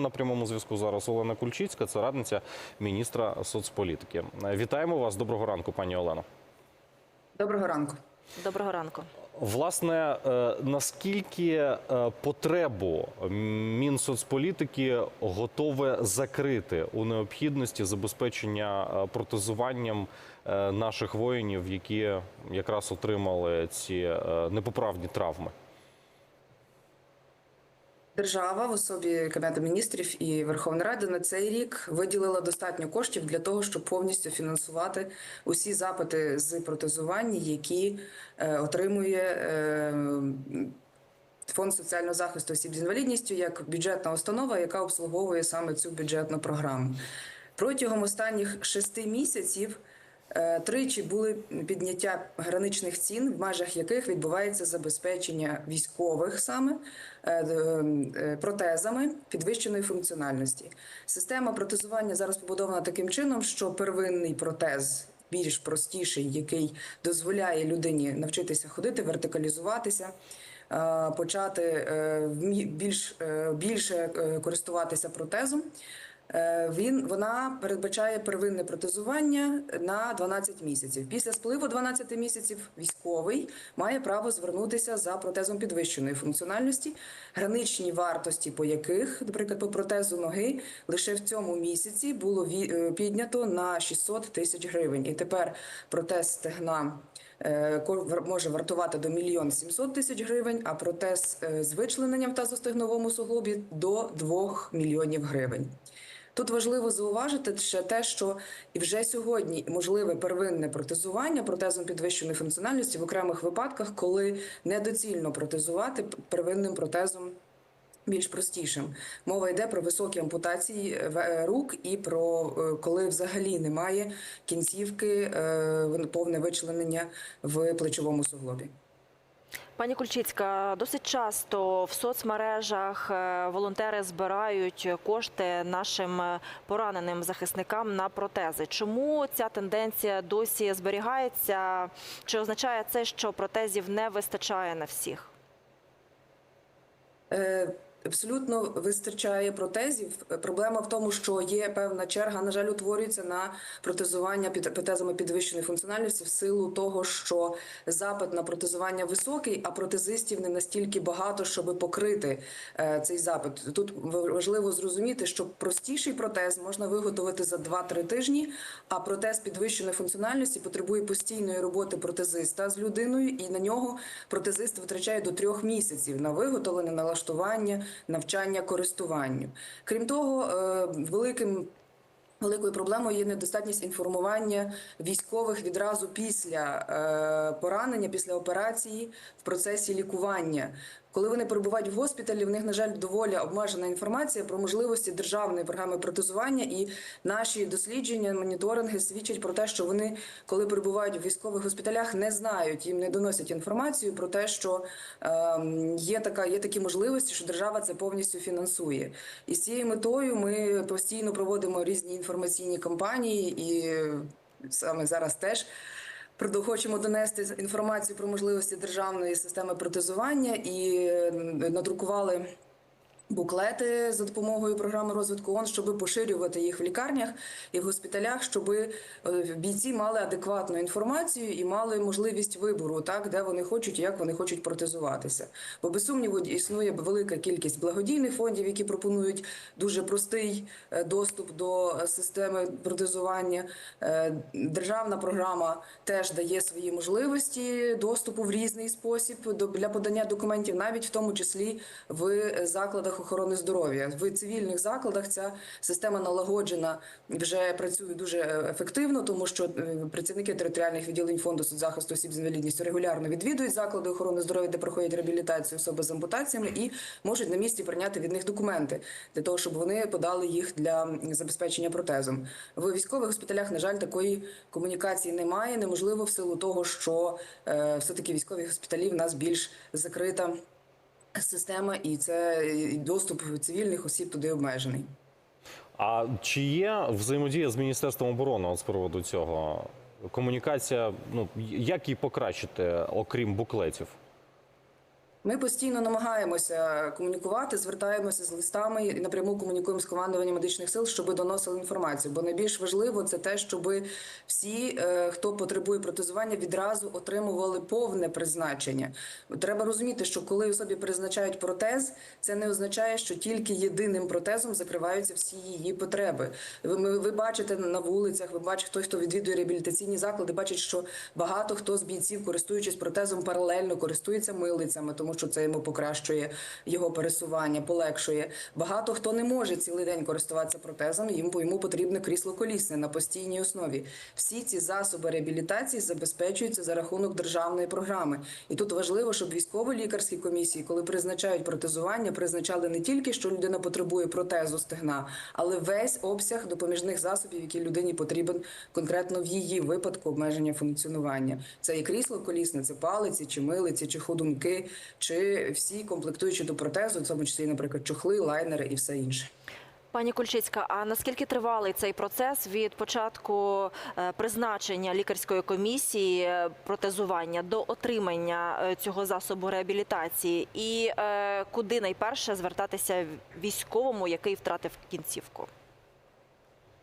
нами на прямому зв'язку зараз Олена Кульчицька, це радниця міністра соцполітики. Вітаємо вас. Доброго ранку, пані Олено. Доброго ранку. Доброго ранку. Власне, е, наскільки е, потребу Мінсоцполітики готове закрити у необхідності забезпечення е, протезуванням наших воїнів, які якраз отримали ці непоправні травми? Держава в особі Кабінету міністрів і Верховної Ради на цей рік виділила достатньо коштів для того, щоб повністю фінансувати усі запити з протезування, які е, отримує е, фонд соціального захисту осіб з інвалідністю як бюджетна установа, яка обслуговує саме цю бюджетну програму. Протягом останніх шести місяців. Е, Тричі були підняття граничних цін, в межах яких відбувається забезпечення військових саме е, е, протезами підвищеної функціональності. Система протезування зараз побудована таким чином, що первинний протез. Більш простіший, який дозволяє людині навчитися ходити, вертикалізуватися, почати більш більше користуватися протезом. Е, Він вона передбачає первинне протезування на 12 місяців. Після спливу 12 місяців військовий має право звернутися за протезом підвищеної функціональності, граничні вартості, по яких, наприклад, по протезу ноги лише в цьому місяці було е, піднято на 600 тисяч гривень. І тепер протез стегна. е, Може вартувати до мільйон сімсот тисяч гривень, а протез з вичлененням в тазостегновому суглобі до 2 мільйонів гривень. Тут важливо зауважити ще те, що і вже сьогодні можливе первинне протезування протезом підвищеної функціональності в окремих випадках, коли недоцільно протезувати первинним протезом. Більш простішим мова йде про високі ампутації е, е, рук і про е, коли взагалі немає кінцівки, повне вичленення в плечовому суглобі. Пані Кульчицька, досить часто в соцмережах е, волонтери збирають кошти нашим е, пораненим захисникам на протези. Чому ця тенденція досі зберігається? Чи означає це, що протезів не вистачає на всіх? Е, Абсолютно вистачає протезів. Проблема в тому, що є певна черга, на жаль, утворюється на протезування під протезами підвищеної функціональності в силу того, що запит на протезування високий, а протезистів не настільки багато, щоб покрити е, цей запит. Тут важливо зрозуміти, що простіший протез можна виготовити за 2-3 тижні, а протез підвищеної функціональності потребує постійної роботи протезиста з людиною, і на нього протезист витрачає до трьох місяців на виготовлення, налаштування, навчання, користуванню. Крім того, е, великим Великою проблемою є недостатність інформування військових відразу після е, поранення, після операції в процесі лікування. Коли вони перебувають в госпіталі, в них, на жаль, доволі обмежена інформація про можливості державної програми протезування, і наші дослідження, моніторинги свідчать про те, що вони, коли перебувають в військових госпіталях, не знають, їм не доносять інформацію про те, що е, є така, є такі можливості, що держава це повністю фінансує. І з цією метою ми постійно проводимо різні інформаційні кампанії, і саме зараз теж. Хочемо донести інформацію про можливості державної системи протезування і е, надрукували буклети за допомогою програми розвитку ООН, щоб поширювати їх в лікарнях і в госпіталях, щоб е, бійці мали адекватну інформацію і мали можливість вибору, так де вони хочуть, і як вони хочуть протезуватися. Бо без сумніву існує велика кількість благодійних фондів, які пропонують дуже простий е, доступ до е, системи протезування. Державна програма теж дає свої можливості доступу в різний спосіб для подання документів, навіть в тому числі в закладах охорони здоров'я. В цивільних закладах ця система налагоджена вже працює дуже ефективно, тому що е, працівники територіальних відділень фонду соцзахисту осіб з інвалідністю регулярно відвідують заклади охорони здоров'я, де проходять реабілітацію особи з ампутаціями, і можуть на місці прийняти від них документи для того, щоб вони подали їх для забезпечення протезом. В військових госпіталях, на жаль, такої комунікації немає. Неможливо в силу того, що е, все таки військові госпіталі в нас більш закрита система, і це і доступ цивільних осіб туди обмежений. А чи є взаємодія з Міністерством оборони з приводу цього? Комунікація, ну як її покращити, окрім буклетів? Ми постійно намагаємося комунікувати, звертаємося з листами і напряму комунікуємо з командуванням медичних сил, щоб доносили інформацію. Бо найбільш важливо це те, щоб всі, е, хто потребує протезування, відразу отримували повне призначення. Треба розуміти, що коли особі призначають протез, це не означає, що тільки єдиним протезом закриваються всі її потреби. Ви, ви бачите на вулицях, ви бачите, той, хто відвідує реабілітаційні заклади, бачить, що багато хто з бійців, користуючись протезом, паралельно користується милицями, тому що це йому покращує його пересування, полегшує. Багато хто не може цілий день користуватися протезом, йому, йому потрібне крісло колісне на постійній основі. Всі ці засоби реабілітації забезпечуються за рахунок державної програми. І тут важливо, щоб військово-лікарські комісії, коли призначають протезування, призначали не тільки, що людина потребує протезу стегна, але весь обсяг допоміжних засобів, які людині потрібен конкретно в її випадку обмеження функціонування. Це і крісло колісне, це палиці, чи милиці, чи ходунки, чи всі комплектуючі до протезу, в тому числі, наприклад, чохли, лайнери і все інше. Пані Кульчицька, а наскільки тривалий цей процес від початку е, призначення лікарської комісії е, протезування до отримання е, цього засобу реабілітації, і куди найперше звертатися військовому, який втратив кінцівку?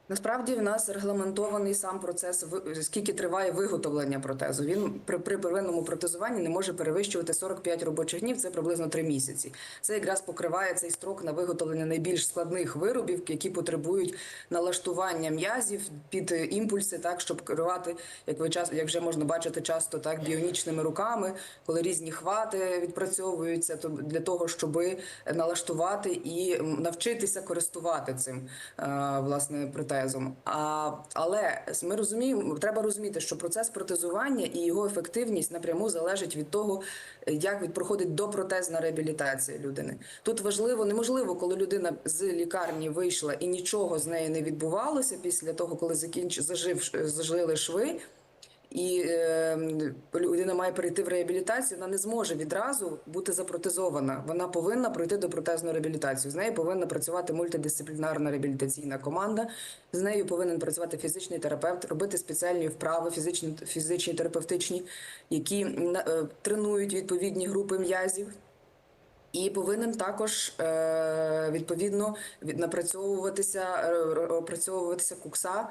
Насправді в нас регламентований сам процес скільки триває виготовлення протезу. Він при, при первинному протезуванні не може перевищувати 45 робочих днів, це приблизно 3 місяці. Це якраз покриває цей строк на виготовлення найбільш складних виробів, які потребують налаштування м'язів під е, імпульси, так щоб керувати, як ви час, як вже можна бачити, часто так біонічними руками, коли різні хвати відпрацьовуються, то для того, щоб налаштувати і навчитися користувати цим е, власне протезом. А, але ми розуміємо, треба розуміти, що процес протезування і його ефективність напряму залежить від того, як від проходить допротезна реабілітація людини. Тут важливо, неможливо, коли людина з лікарні вийшла і нічого з нею не відбувалося після того, коли закінч зажив зажили шви. І е, людина має перейти в реабілітацію, вона не зможе відразу бути запротезована. Вона повинна пройти до протезну реабілітацію. З нею повинна працювати мультидисциплінарна реабілітаційна команда. З нею повинен працювати фізичний терапевт, робити спеціальні вправи, фізичні, фізичні терапевтичні, які е, тренують відповідні групи м'язів. І повинен також е, відповідно від напрацьовуватися, е, опрацьовуватися кукса,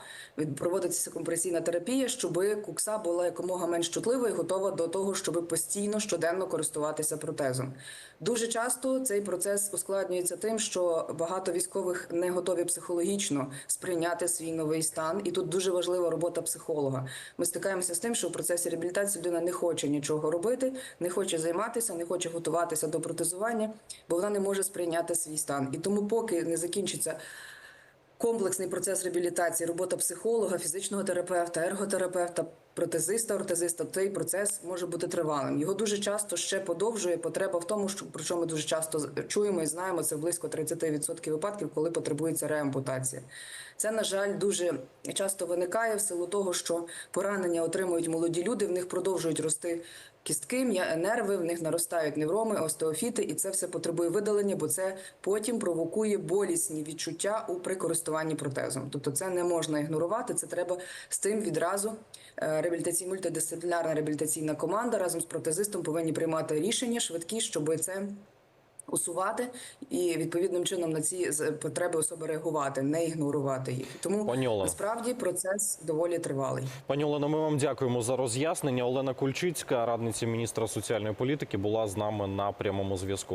проводитися компресійна терапія, щоб кукса була якомога менш чутлива і готова до того, щоб постійно щоденно користуватися протезом. Дуже часто цей процес ускладнюється тим, що багато військових не готові психологічно сприйняти свій новий стан, і тут дуже важлива робота психолога. Ми стикаємося з тим, що в процесі реабілітації людина не хоче нічого робити, не хоче займатися, не хоче готуватися до протезування, бо вона не може сприйняти свій стан. І тому, поки не закінчиться комплексний процес реабілітації, робота психолога, фізичного терапевта, ерготерапевта, протезиста, ортезиста, цей процес може бути тривалим. Його дуже часто ще подовжує потреба в тому, що про що ми дуже часто чуємо і знаємо, це близько 30% випадків, коли потребується реампутація. Це, на жаль, дуже часто виникає в силу того, що поранення отримують молоді люди, в них продовжують рости кістки, нерви, в них наростають невроми, остеофіти, і це все потребує видалення, бо це потім провокує болісні відчуття у при користуванні протезом. Тобто це не можна ігнорувати. Це треба з тим відразу. е, Реабілітаційна мультидисциплінарна реабілітаційна команда разом з протезистом повинні приймати рішення швидкі, щоб це усувати і відповідним чином на ці потреби особи реагувати, не ігнорувати їх. Тому Пані Олено. насправді процес доволі тривалий. Пані Олено, ми вам дякуємо за роз'яснення. Олена Кульчицька, радниця міністра соціальної політики, була з нами на прямому зв'язку.